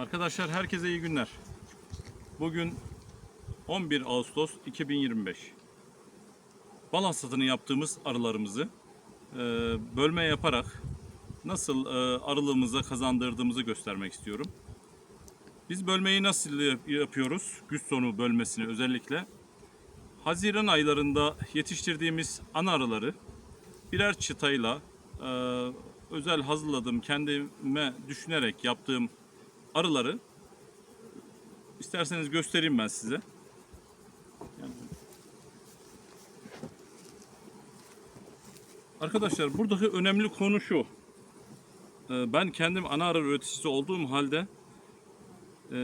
Arkadaşlar herkese iyi günler. Bugün 11 Ağustos 2025. Bal hasatını yaptığımız arılarımızı e, bölme yaparak nasıl e, arılığımıza kazandırdığımızı göstermek istiyorum. Biz bölmeyi nasıl yap- yapıyoruz? Güç sonu bölmesini özellikle. Haziran aylarında yetiştirdiğimiz ana arıları birer çıtayla e, özel hazırladığım kendime düşünerek yaptığım arıları isterseniz göstereyim ben size. Arkadaşlar buradaki önemli konu şu. Ee, Ben kendim ana arı üreticisi olduğum halde e,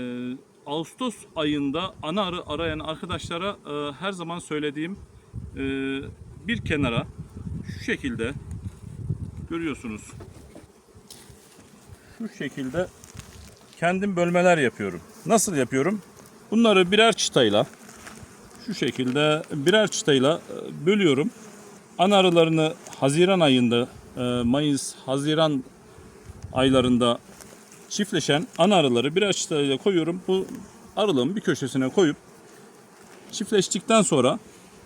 Ağustos ayında ana arı arayan arkadaşlara e, her zaman söylediğim e, bir kenara şu şekilde görüyorsunuz. Şu şekilde kendim bölmeler yapıyorum. Nasıl yapıyorum? Bunları birer çıtayla şu şekilde birer çıtayla e, bölüyorum. Ana arılarını Haziran ayında, e, Mayıs, Haziran aylarında çiftleşen ana arıları birer çıtayla koyuyorum. Bu arılığın bir köşesine koyup çiftleştikten sonra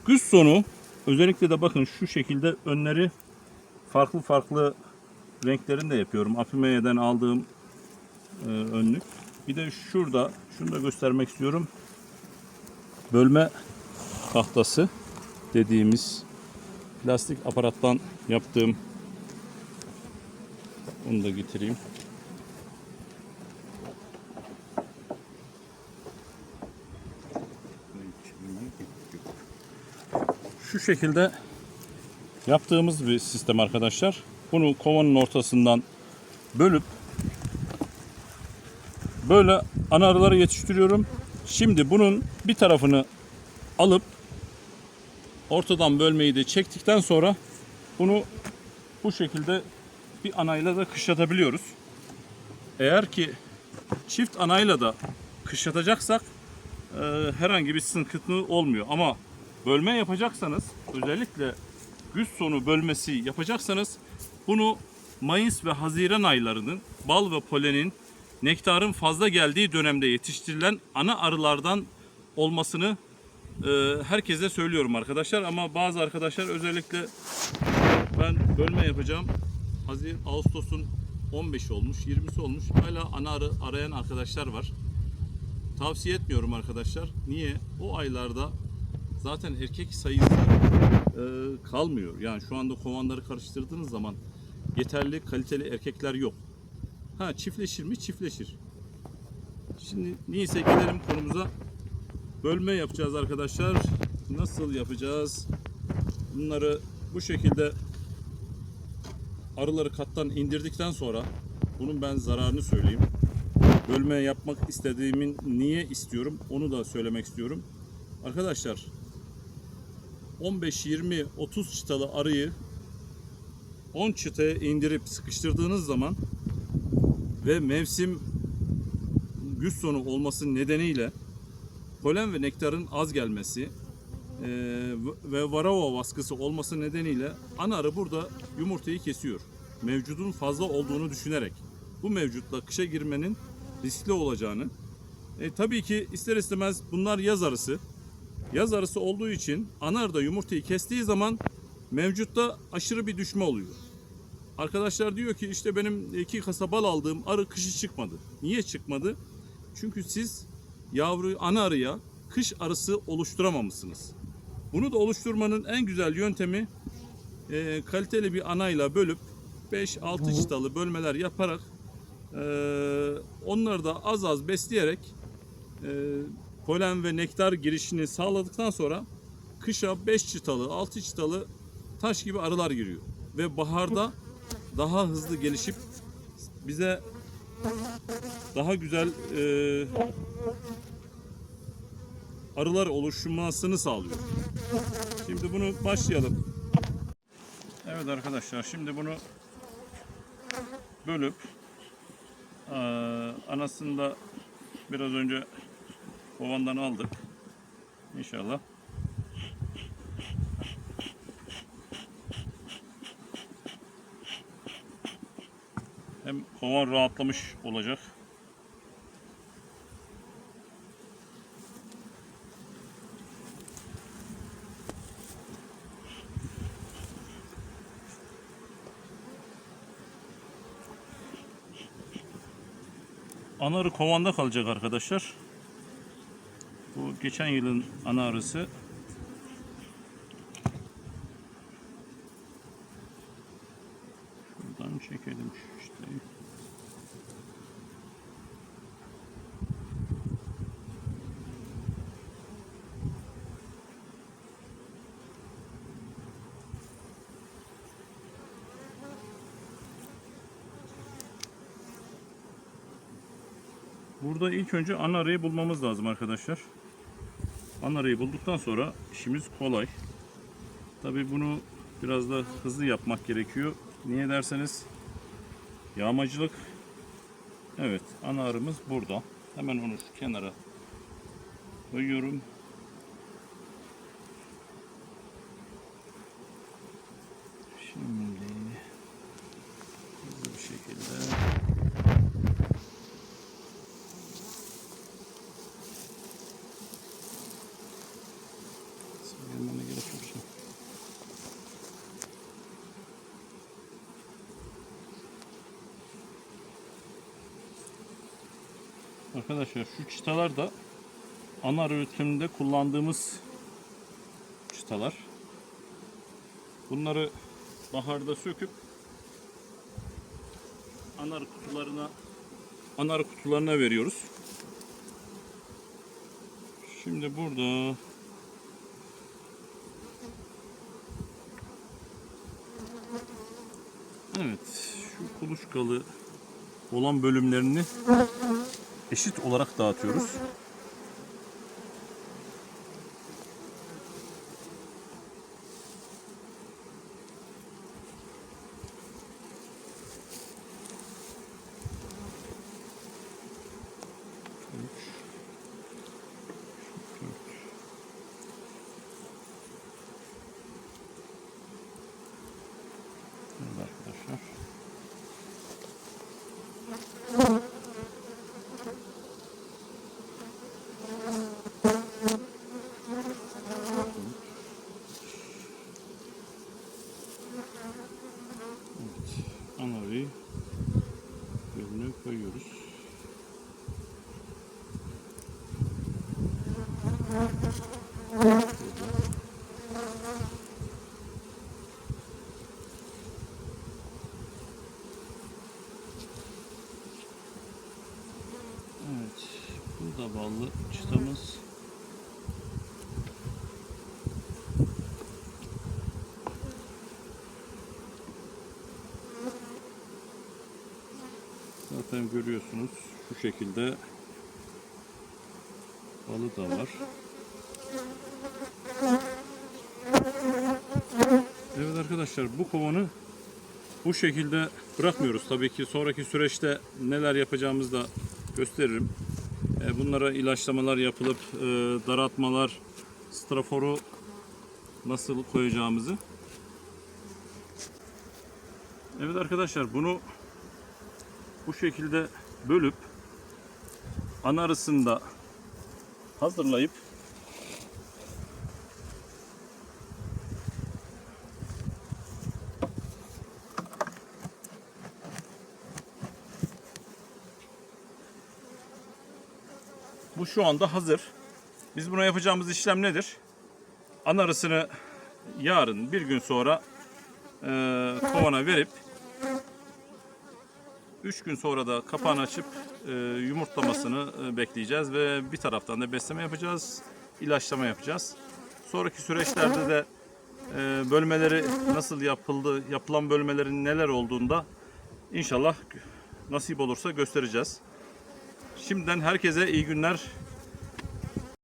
güz sonu özellikle de bakın şu şekilde önleri farklı farklı renklerinde yapıyorum. Afimeye'den aldığım önlük. Bir de şurada şunu da göstermek istiyorum. Bölme tahtası dediğimiz plastik aparattan yaptığım onu da getireyim. Şu şekilde yaptığımız bir sistem arkadaşlar. Bunu kovanın ortasından bölüp böyle ana arıları yetiştiriyorum. Şimdi bunun bir tarafını alıp ortadan bölmeyi de çektikten sonra bunu bu şekilde bir anayla da kışlatabiliyoruz. Eğer ki çift anayla da kışlatacaksak e, herhangi bir sıkıntı olmuyor. Ama bölme yapacaksanız özellikle güz sonu bölmesi yapacaksanız bunu Mayıs ve Haziran aylarının bal ve polenin nektarın fazla geldiği dönemde yetiştirilen ana arılardan olmasını e, herkese söylüyorum arkadaşlar. Ama bazı arkadaşlar özellikle ben bölme yapacağım. Hazir Ağustos'un 15 olmuş, 20'si olmuş. Hala ana arı arayan arkadaşlar var. Tavsiye etmiyorum arkadaşlar. Niye? O aylarda zaten erkek sayısı e, kalmıyor. Yani şu anda kovanları karıştırdığınız zaman yeterli kaliteli erkekler yok. Ha çiftleşir mi? Çiftleşir. Şimdi neyse gelelim konumuza. Bölme yapacağız arkadaşlar. Nasıl yapacağız? Bunları bu şekilde arıları kattan indirdikten sonra bunun ben zararını söyleyeyim. Bölme yapmak istediğimin niye istiyorum onu da söylemek istiyorum. Arkadaşlar 15, 20, 30 çıtalı arıyı 10 çıtaya indirip sıkıştırdığınız zaman ve mevsim güz sonu olması nedeniyle polen ve nektarın az gelmesi e, ve varava baskısı olması nedeniyle ana arı burada yumurtayı kesiyor. Mevcudun fazla olduğunu düşünerek bu mevcutla kışa girmenin riskli olacağını e, tabii ki ister istemez bunlar yaz arısı. Yaz arısı olduğu için ana arı da yumurtayı kestiği zaman mevcutta aşırı bir düşme oluyor. Arkadaşlar diyor ki işte benim iki kasa bal aldığım arı kışı çıkmadı. Niye çıkmadı? Çünkü siz yavru ana arıya kış arısı oluşturamamışsınız. Bunu da oluşturmanın en güzel yöntemi e, kaliteli bir anayla bölüp 5-6 çıtalı bölmeler yaparak e, onları da az az besleyerek e, polen ve nektar girişini sağladıktan sonra kışa 5 çıtalı 6 çıtalı taş gibi arılar giriyor. Ve baharda daha hızlı gelişip bize daha güzel e, arılar oluşmasını sağlıyor. Şimdi bunu başlayalım. Evet arkadaşlar şimdi bunu bölüp eee, anasını da biraz önce kovandan aldık. İnşallah. kovan rahatlamış olacak. Anarı kovanda kalacak arkadaşlar. Bu geçen yılın ana arısı. Şuradan çekelim şu işte. Burada ilk önce ana arayı bulmamız lazım arkadaşlar. Ana arayı bulduktan sonra işimiz kolay. Tabi bunu biraz da hızlı yapmak gerekiyor. Niye derseniz yağmacılık. Evet ana arımız burada. Hemen onu şu kenara koyuyorum. Şimdi hızlı bir şekilde Söylememe gerek yok şu an. Arkadaşlar şu çıtalar da ana arı üretiminde kullandığımız çıtalar. Bunları baharda söküp ana arı kutularına ana arı kutularına veriyoruz. Şimdi burada Evet, şu kuluçkalı olan bölümlerini eşit olarak dağıtıyoruz. Arkadaşlar. Evet, bu da. Zaten görüyorsunuz şu şekilde balı da var. Evet arkadaşlar bu kovanı bu şekilde bırakmıyoruz. Tabii ki sonraki süreçte neler yapacağımızı da gösteririm. E, Bunlara ilaçlamalar yapılıp e, daraltmalar, straforu nasıl koyacağımızı. Evet arkadaşlar bunu bu şekilde bölüp ana arasında hazırlayıp Bu şu anda hazır. Biz buna yapacağımız işlem nedir? Ana arısını yarın bir gün sonra e, kovana verip 3 gün sonra da kapağını açıp e, yumurtlamasını e, bekleyeceğiz ve bir taraftan da besleme yapacağız, ilaçlama yapacağız. Sonraki süreçlerde de e, bölmeleri nasıl yapıldı, yapılan bölmelerin neler olduğunda inşallah nasip olursa göstereceğiz. Şimdiden herkese iyi günler,